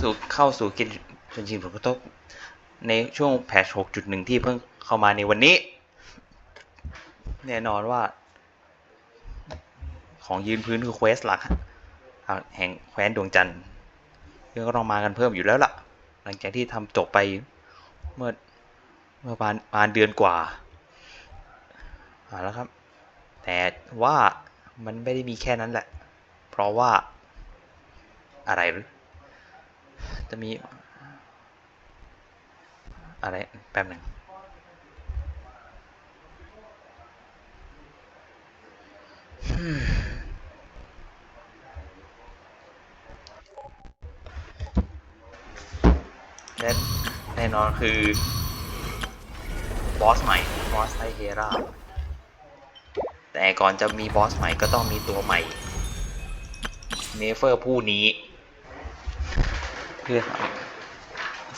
สู่เข้าสู่กินจนชินผลกระทบในช่วงแพท6.1 ที่เพิ่งเข้ามาในวันนี้ แน่นอนว่า ของยืนพื้นคือเควสหลักแห่งแคว้นดวงจันทร์ก็ต้องมากันเพิ่มอยู่แล้วล่ะ หลังจากที่ทำจบไปเมื่อเมื่อประมาณประมาณเดือนกว่าเอาแล้วครับ แต่ว่ามันไม่ได้มีแค่นั้นแหละ เพราะว่าอะไรหรือ จะมีอะไรแป๊บหนึ่งและแน่นอนคือบอสใหม่ บอสไทเฮรา แต่ก่อนจะมีบอสใหม่ก็ต้องมีตัวใหม่ เนเฟอร์ผู้นี้ เพื่อ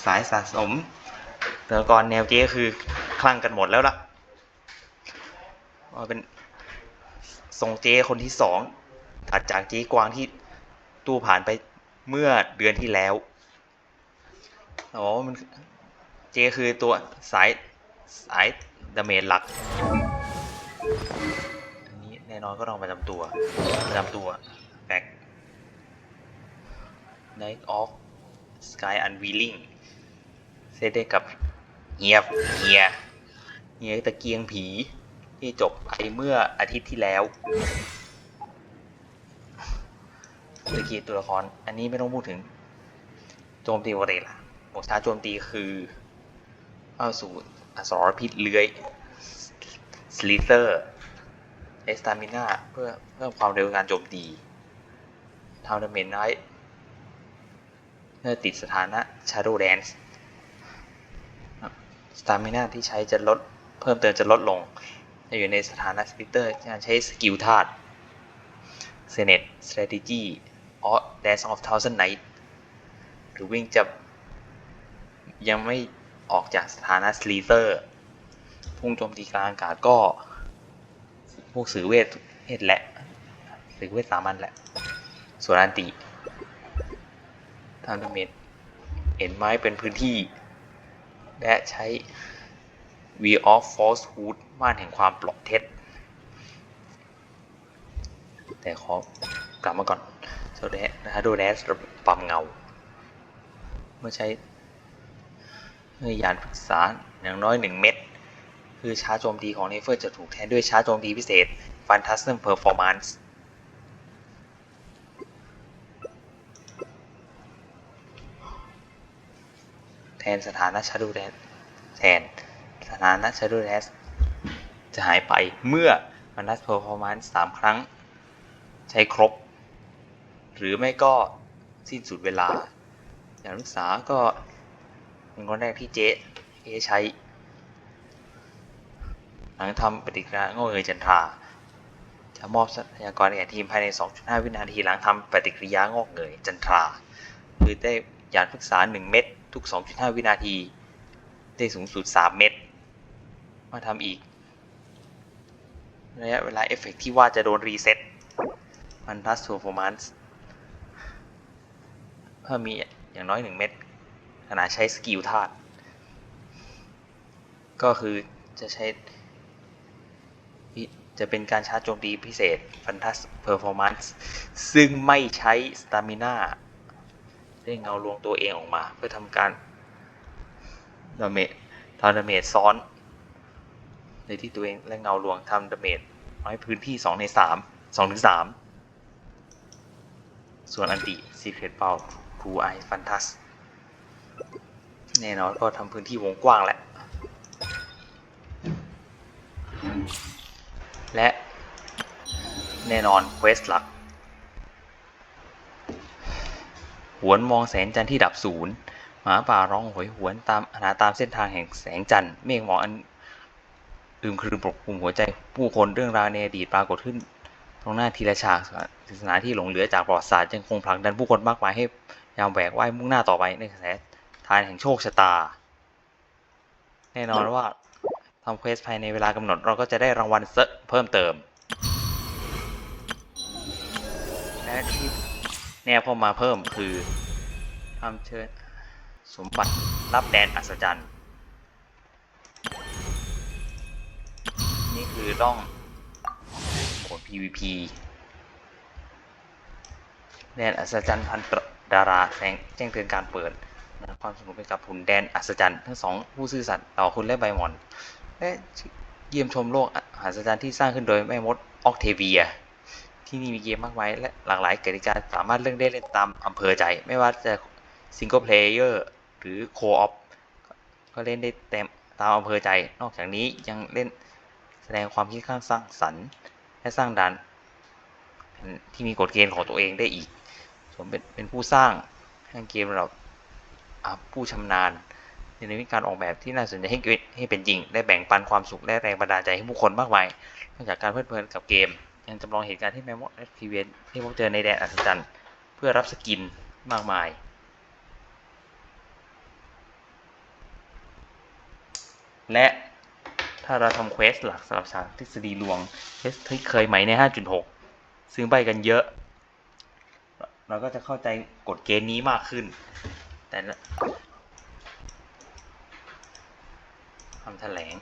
สายสะสมแต่ก่อนแนวเจ๊คือคลั่งกันหมดแล้วล่ะว่าเป็นทรงเจ๊คนที่สองถัดจากเจ๊กวางที่ตู้ผ่านไปเมื่อเดือนที่แล้วอ๋อมันเจคือตัวสายสายดาเมจหลัก อันนี้แน่นอนก็ต้องประจำตัวประจำตัวแบก Night of Sky Unveiling เซตได้กับเฮียบเฮียเฮียตะเกียงผี ที่จบไปเมื่ออาทิตย์ที่แล้วตะเกียงตัวละคร อันนี้ไม่ต้องพูดถึง โจมตีปกติล่ะบทชาโจมตีคือเข้าสู่อสรพิษเลื้อยสลิเตอร์เอสตามิน่าเพื่อเพิ่มความเร็วในการโจมตีทาวเดเมนไนท์ เพื่อติดสถานะ Shadow Dance สตามินาที่ใช้จะลดเพิ่มเติมจะลดลง จะอยู่ในสถานะสลิเตอร์การใช้สกิลธาตุเซเนต strategy or dance of thousand night หรือวิ่งจะยังไม่ออกจากสถานะสลีเตอร์พุ่งโจมตีกลางอากาศก็ พวกสือเวทเวทแหละสือเวทสามัญแหละส่วนอันติ ทำดาเมจเห็นไม้เป็นพื้นที่ และใช้ V of Falsehood ม่านแห่งความปลอกเท็จ แต่ขอกลับมาก่อนโซเดสนะฮะดูแลสปั๊มเงา เมื่อใช้เมื่อยานฝึกษาอย่างน้อย 1 เม็ดคือชาร์จโจมตีของเนเฟอร์จะถูกแทนด้วยชาร์จโจมตีพิเศษ Phantasm Performance แทนสถานะ Shadow d a s แทนสถานะ Shadow d a s จะหายไปเมื่อ Phantasm Performance 3 ครั้ง ใช้ครบ หรือไม่ก็สิ้นสุดเวลา อย่างศึกษาก็เป็นคนแรกที่เจ๊เอใช้ หลังทำปฏิกิริยาโง่เงยจันทราจะมอบทรัพยากรแก่ทีมภายใน 2.5 วินาทีหลังทำปฏิกิริยางอกเงยจันทรา คือได้ยานพฤกษา 1 เม็ด ทุก 2.5 วินาที ได้สูงสุด 3 เม็ดมาทำอีกระยะเวลาเอฟเฟกที่ว่าจะโดนรีเซ็ตมันทัส performance เพิ่มมีอย่างน้อย 1 เม็ดขณะใช้สกิลธาตุก็คือจะใช้ จะเป็นการชาร์จโจมตีพิเศษ Fantas Performance ซึ่งไม่ใช้สตามิน่า ได้เงาลวงตัวเองออกมา เพื่อทำการดาเมจทำดาเมจซ้อนในที่ตัวเองและเงาลวงทำดาเมจน้อยพื้นที่ 2 ใน 3 2ถึง3ส่วนอันติ Secret p o w True Eye Fantas แน่นอนก็ทำพื้นที่วงกว้างแหละ และแน่นอนเควสหลัก หวนมองแสงจันทร์ที่ดับศูนย์หมาป่าร้องโหยหวนตามหาตามเส้นทางแห่งแสงจันทร์เมฆหมอกอันอึมครึมปกคลุมหัวใจผู้คนเรื่องราวในอดีตปรากฏขึ้น ตรงหน้าทีละฉากศาสนาที่หลงเหลือจากประวัติศาสตร์ยังคงผลักดันผู้คนมากมายให้ยามแหวกว่ายมุ่งหน้าต่อไปในกระแสทานแห่งโชคชะตา แน่นอนว่าทำเควสภายในเวลากำหนดเราก็จะได้รางวัลเพิ่มเติมและที่ แนบเข้ามาเพิ่มคือทำเชิญสมบัติรับแดนอัศจรรย์ นี่คือร่องโหมด PVP แดนอัศจรรย์พันตรดาราแสงแจ้งเตือนการเปิดความสนุกไปกับหุ่นแดนอัศจรรย์ทั้งสองผู้ซื่อสัตย์ต่อคุณและใบหมอน และเยี่ยมชมโลกอัศจรรย์ที่สร้างขึ้นโดยแม่มดออกเทเวีย ที่นี่มีเกมมากมายและหลากหลายกติกาสามารถเลือกได้เล่นตามอำเภอใจ ไม่ว่าจะซิงเกิลเพลเยอร์หรือโคออฟก็เล่นได้เต็มตามอำเภอใจ นอกจากนี้ยังเล่นแสดงความคิดข้างสร้างสรรค์ และสร้างด่านที่มีกฎเกณฑ์ของตัวเองได้อีกผมเป็นเป็นผู้สร้างให้เกมเราผู้ชำนาญในวิธีการออกแบบที่น่าสนใจให้เกิดให้เป็นจริง ได้แบ่งปันความสุขและแรงบันดาลใจให้ผู้คนมากมายนอกจากการเพลิดเพลินกับเกม ยังจำลองเหตุการณ์ที่แมมมอสและทีเวนที่พบเจอในแดนอัศจรรย์เพื่อรับสกินมากมาย และถ้าเราทำเควสหลักสำหรับฉากทฤษฎีลวงเควสที่เคยใหม่ใน 5.6 ซึ่งใบกันเยอะ เราก็จะเข้าใจกฎเกณฑ์นี้มากขึ้น แต่คำแถลง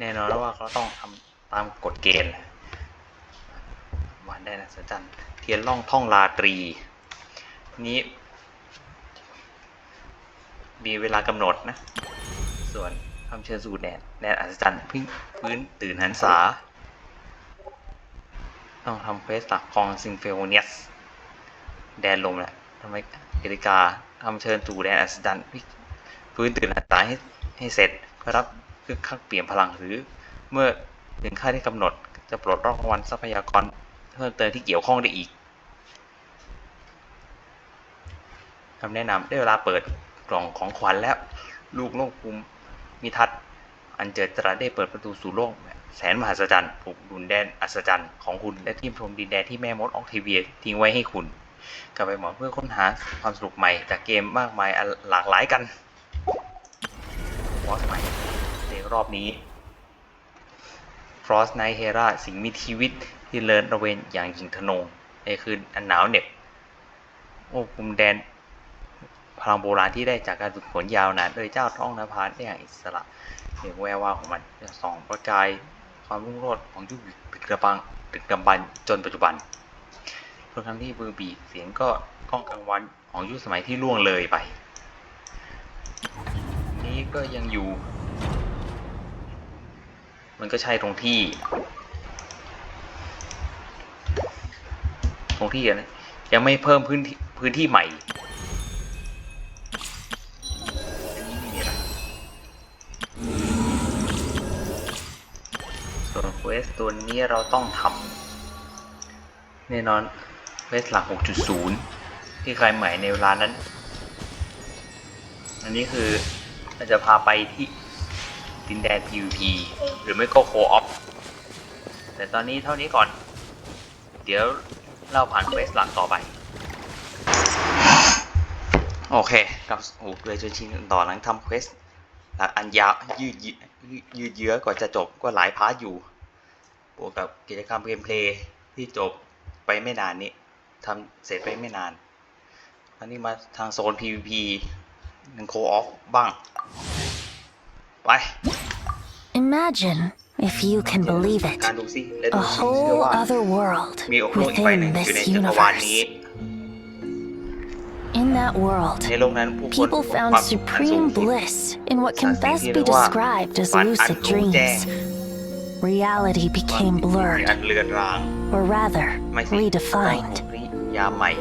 แน่นอนแล้วว่าเขาต้องทำตามกฎเกณฑ์วันได้นะสัจจันเทียนล่องท่องลาตรีนี้ มีเวลากำหนดนะ ส่วนคำเชิญสู่แดนแดนอัศจรรย์พึ่งพื้นตื่นหันษา ต้องทำเควสหลักของซิงเฟโอเนียสแดนลมแหละทำไมกติกาทำเชิญสู่แดนอัศจรรย์พลิกฟื้นตื่นหันษาให้ให้เสร็จเพื่อรับ ครื่องข้างเปลี่ยนพลังหรือ เมื่อถึงค่าที่กำหนดจะปลดล็อกรางวัลทรัพยากรเพิ่มเติมที่เกี่ยวข้องได้อีกคำแนะนำได้เวลาเปิดกล่องของขวัญแล้วลูกโลกภูมิมิทัศน์อันเจิดจรัสได้เปิดประตูสู่โลกแสนมหัศจรรย์ผูกดุนแดนอัศจรรย์ของคุณและทีมชมดินแดนที่แม่มดออกเทเวียทิ้งไว้ให้คุณ กลับไปหมอเพื่อค้นหาความสนุกใหม่จากเกมมากมายหลากหลายกันบอสใรอบนี้ Frost Night Hera สิ่งมีชีวิตที่เลินระเวนอย่างหญิงทะนงในคืนอันหนาวเหน็บโอ้ภูมิแดนพลังโบราณที่ได้จากการฝึกฝนยาวนานโดยเจ้าท้องนภาได้อย่างอิสระเสียงแวววาวของมันส่องประกายความรุ่งโรจน์ของยุคดึกดำบรรพ์ดึกดำบรรจนปัจจุบันทุกครั้งที่มือบีเสียงก็ก้องกังวันของยุคสมัยที่ล่วงเลยไป นี้ก็ยังอยู่ มันก็ใช่ตรงที่ ตรงที่นะยังไม่เพิ่มพื้นที่พื้นที่ใหม่ส่วนเควสตัวนี้เราต้องทำแน่นอนเควสหลัก 6.0 ที่ใครใหม่ในเวลานั้น อันนี้คือมันจะพาไปที่ ดินแดน PVP หรือไม่ก็โคออฟแต่ตอนนี้เท่านี้ก่อน เดี๋ยวเราผ่านเควสหลักต่อไป โอเคกลับโอ้เลยจนชินต่อหลังทำเควสหลักอันยาวยืดเยื้อยืดเยื้อกว่าจะจบก็หลายพาร์ทอยู่บวกกับกิจกรรมเกมเพลย์ที่จบไปไม่นานนี้ทำเสร็จไปไม่นาน อันนี้มาทางโซน PVP หนึ่งโคออฟบ้าง ไป Imagine, if you can believe it, การดูซิและ a ดูซิเชื่อ whole ว่า other world มีโลกอีกใบหนึ่ง within อยู่ใน this จักรวาลนี้ universe. In that world, ในโลกนั้นผู้คน people พบควา found มสุขอันสูง supreme สุด bliss in what can Something best beที่เรียกว่า described as ฝันอัน lucid รู้แจ้ง dreams. Reality ความ became ที่ blurred, อันเลือนราง or rather, ไม่สิ redefined. นิยามใหม่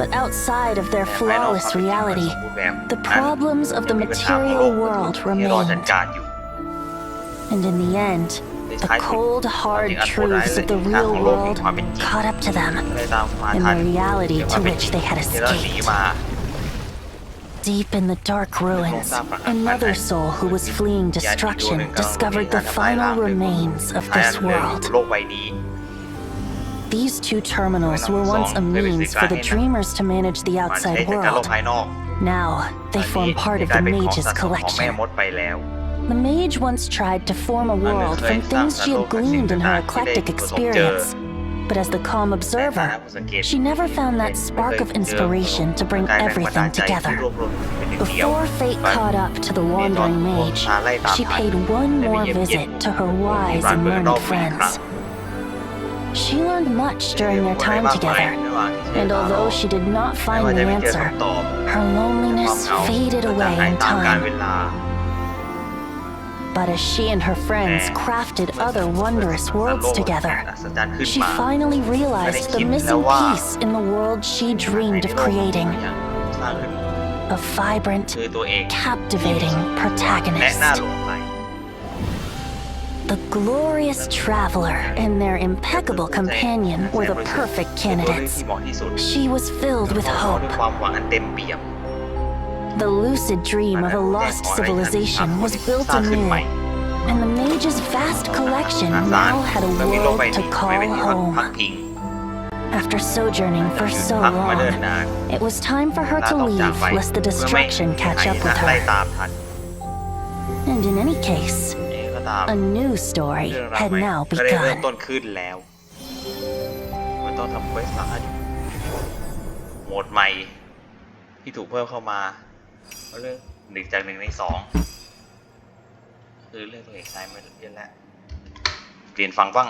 but outside of their flawless reality, the problems of the material world remained. And in the end, the cold, hard truths of the real world caught up to them, in the reality to which they had escaped. Deep in the dark ruins, another soul who was fleeing destruction discovered the final remains of this world. These two terminals were once a means for the dreamers to manage the outside world. Now, they form part of the mage's collection. The mage once tried to form a world from things she had gleaned in her eclectic experience. But as the calm observer, she never found that spark of inspiration to bring everything together. Before fate caught up to the wandering mage, she paid one more visit to her wise and learned friends. She learned much during their time together, and although she did not find the answer, her loneliness faded away in time. But as she and her friends crafted other wondrous worlds together, she finally realized the missing piece in the world she dreamed of creating. A vibrant, captivating protagonist glorious traveler and their impeccable companion were the perfect candidates. She was filled with hope. The lucid dream of a lost civilization was built anew, and the mage's vast collection now had a world to call home. After sojourning for so long, it was time for her to leave lest the destruction catch up with her. And in any case, ก็ตาม a new story เรื่องราว had ใหม่ now ก็ได้เริ่ม begun. ต้นขึ้นแล้ว มันต้องทำเควสซ่าอยู่โหมดใหม่ ที่ถูกเพิ่มเข้ามาก็เรื่องหนึ่งจากหนึ่งในสองคือเรื่องตัวเอกไซด์มาเยอะแล้วเปลี่ยนฟังบ้าง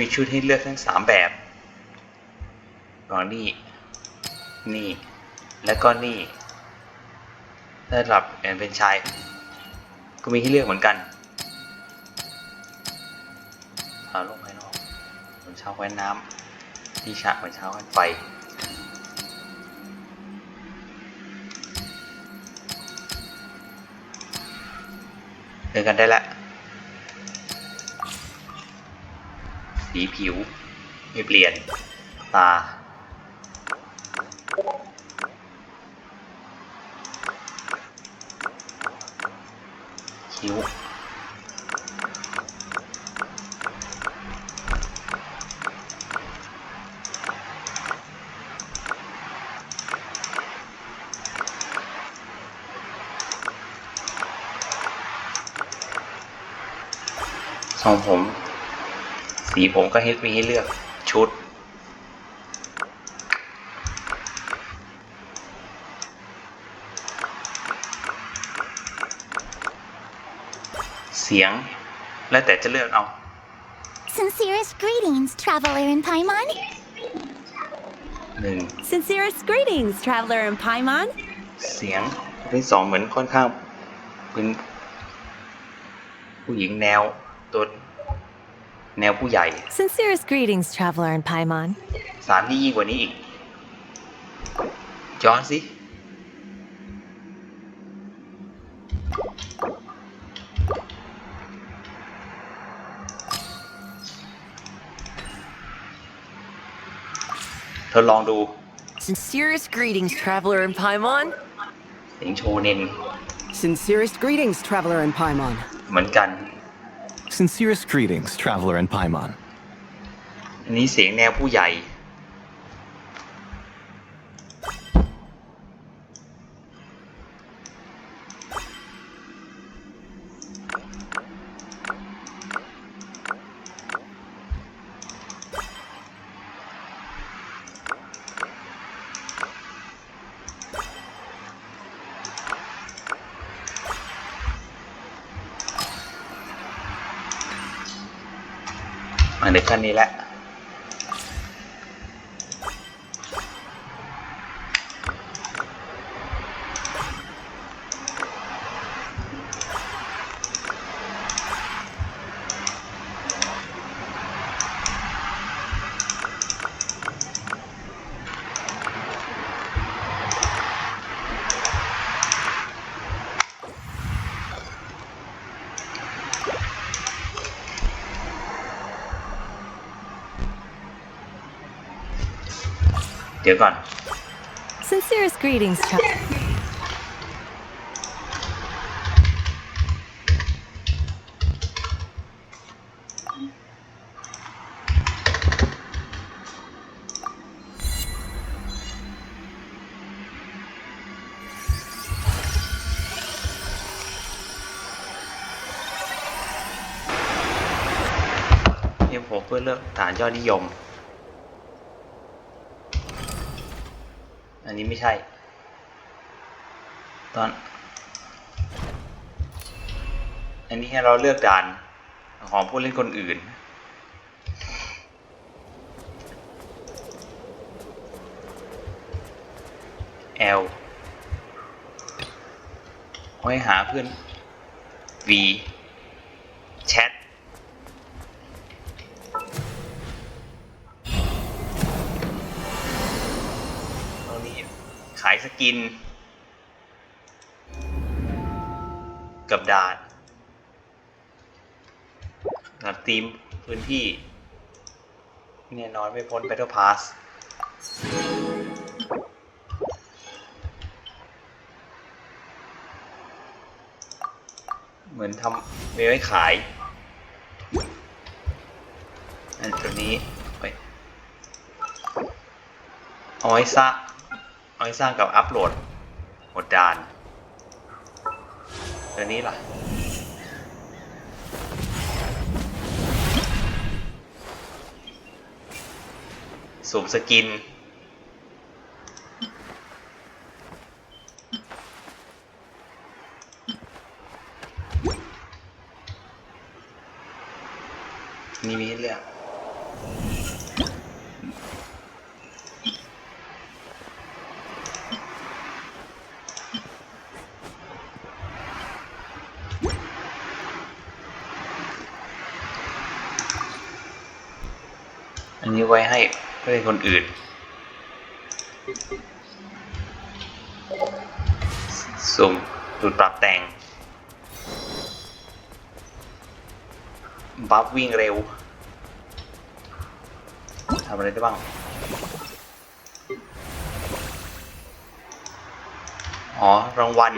มีชุดให้เลือกทั้งสามแบบรอนี่ นี่ แล้วก็นี่สำหรับแอนเป็นชาย ก็มีให้เลือกเหมือนกันเอาลงภายนอกเหมือนชาวแว้นน้ำที่ฉากเหมือนชาวแว้นไฟเดินกันได้แล้ว สีผิว ไม่เปลี่ยน ตา คิ้ว ทรงผม สีผมก็ให้มีให้เลือกชุด เสียง แล้วแต่จะเลือกเอา Sincerest greetings, traveler in Paimon. หนึ่ง Sincerest greetings, traveler in Paimon. เสียงที่สองเหมือนค่อนข้างเป็นผู้หญิงแนวตัว แนวผู้ใหญ่ Sincerest greetings, traveler in Paimon. สามนี่ยิ่งกว่านี้อีกย้อนสิ เธอลองดู Sincerest greetings, traveler in Paimon. เสียงโชเนน Sincerest greetings, traveler in Paimon. เหมือนกัน Sincerest greetings, traveler in Paimon. อันนี้เสียงแนวผู้ใหญ่ อันนี้แหละี๋ยวก่อน Sincerest greetings, child. มเพื่อเลือกฐานยอดนิยม อันนี้ไม่ใช่ ตอน อันนี้ให้เราเลือกด่านของผู้เล่นคนอื่น L ไว้หาเพื่อน V สกิน กับดาดกับทีมพื้นที่แน่นอนไม่พ้น Battle Pass เหมือนทำไมีไว้ขาย อันตัวนี้ ไปเอาไว้สร้าง เอาไว้สร้างกับอัปโหลดหมดดานตัวนี้ล่ะ สุ่มสกิน นี่มีเลือก ไว้ให้เพื่อนคนอื่น สุ่มจุดปรับแต่ง บัฟวิ่งเร็ว ทำอะไรได้บ้าง อ๋อ รางวัล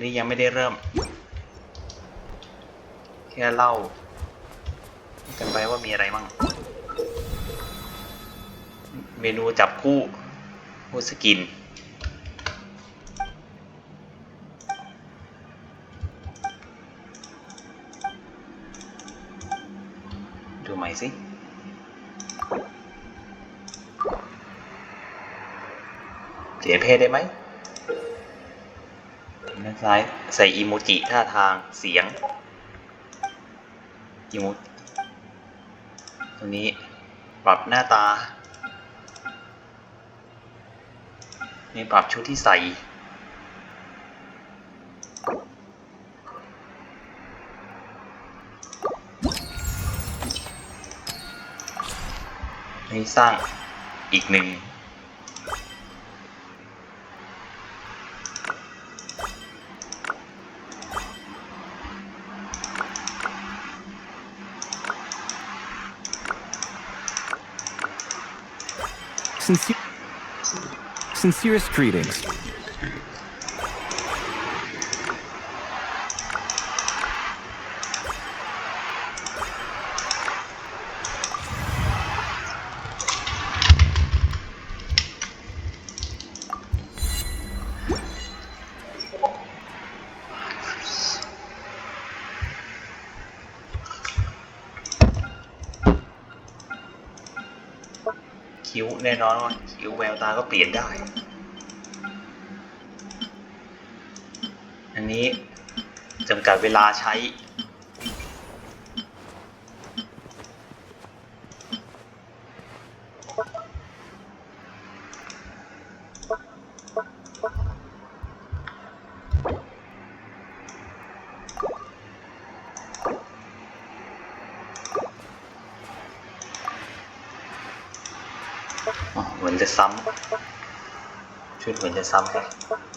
นี่ยังไม่ได้เริ่ม แค่เล่า กันไปว่ามีอะไรบ้างเมนูจับคู่คู่สกิน ดูใหม่สิเปลี่ยเพศได้ไหมด้านซ้ายใส่อีโมจิท่าทางเสียงอีโม ตรงนี้ปรับหน้าตา นี่ปรับชุดที่ใส่ ให้สร้างอีกหนึ่ง Sincere, sincerest greetings.. ก็เปลี่ยนได้ อันนี้จำกัดเวลาใช้ อ๋อเหมือนจะซ้ำชุดเ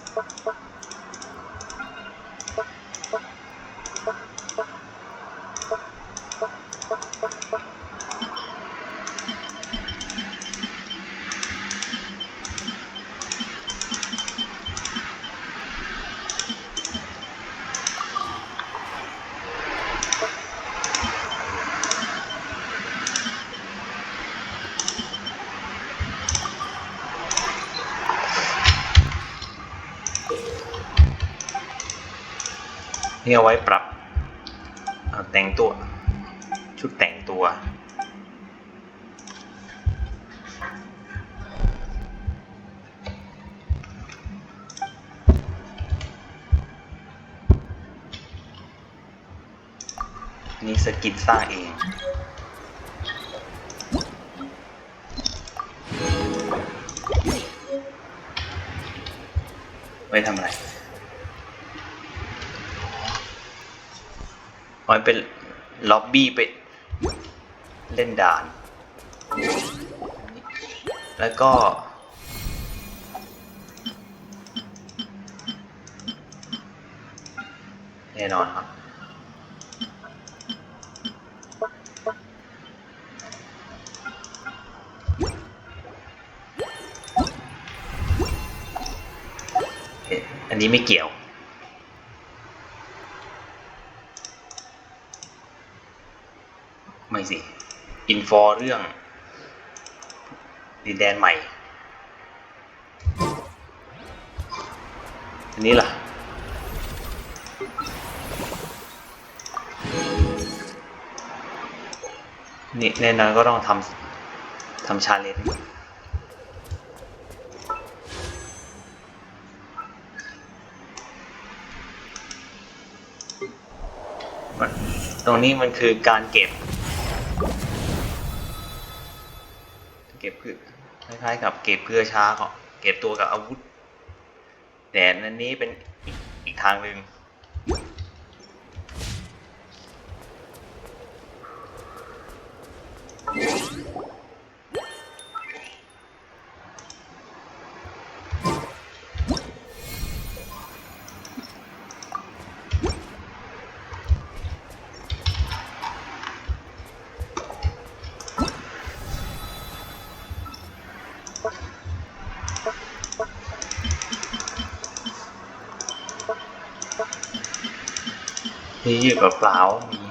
หมือนจะซ้ำแฮะนี่เอาไว้ปรับแต่งตัวชุดแตัว นี่สกินสร้างเองไว้ทำอะไรอ๋อ มันเป็นล็อบบี้ไปเล่นด่าน แล้วก็ แน่นอนครับ อันนี้ไม่เกี่ยว ไม่สิ อินฟอเรื่องดินแดนใหม่ อันนี้ล่ะ นี่แน่นอนก็ต้องทำทำชาเลนจ์มันตรงนี้มันคือการเก็บายๆกับเก็บเพื่อช้าเก็บตัวกับอาวุธแต่อันนี้เป็นอีกทางหนึ่ง ที่อยู่กับเปล่ามี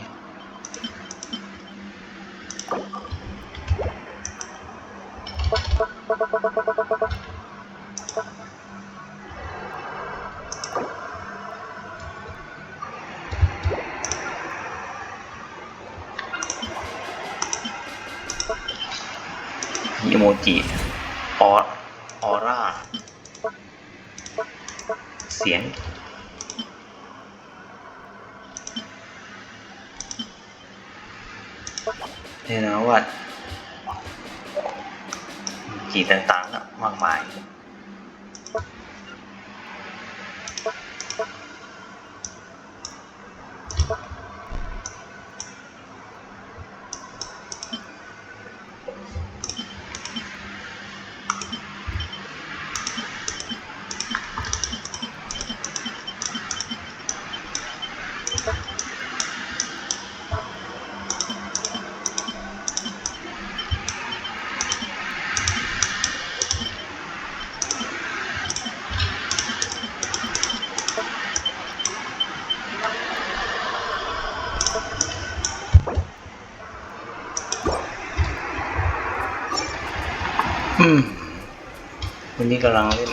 นี้กำลังเล่น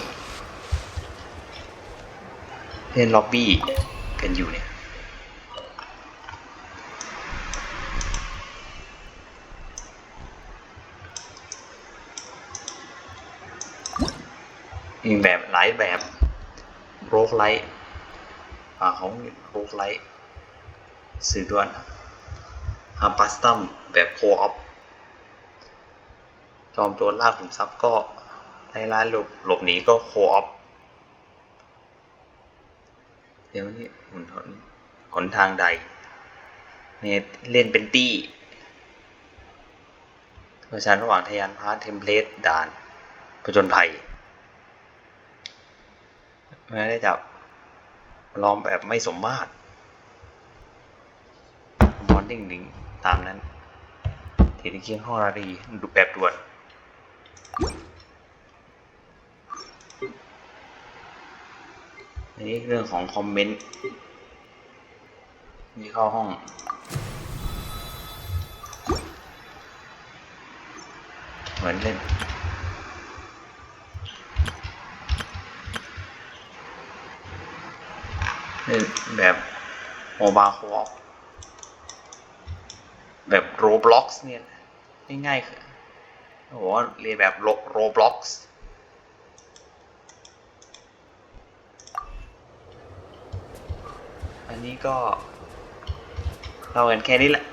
เล่นล็อบบี้กันอยู่เนี่ยมีแบบหลายแบบโรคไลท์อ่าของโรคไลท์สื่อด่วนฮัมปัสตัมแบบโคออฟจอมโจรล่าขุมทรัพย์ก็ ในร้านหลบหลบหนีก็โคออฟเดี๋ยวนี้หนทางหนทางใดเนี่ยเล่นเป็นตี้เพระฉะนั้นระหว่างทยานพาร์ทเทมเพลตด่านผจญภัยไม่ได้จับลองแบบไม่สมมาตรมอนดิ้งดิงตามนั้นทีนี้เคียงห้องรารีดูแบบด่วน นี่เรื่องของคอมเมนต์นี่เข้าห้องเหมือนเล่นเล่นแบบโมบาคอฟแบบโรบล็อกส์เนี่ยง่ายๆคือโอ้โหเรียนแบบโรบล็อกส์ อันนี้ก็เรากันแค่นี้แหละ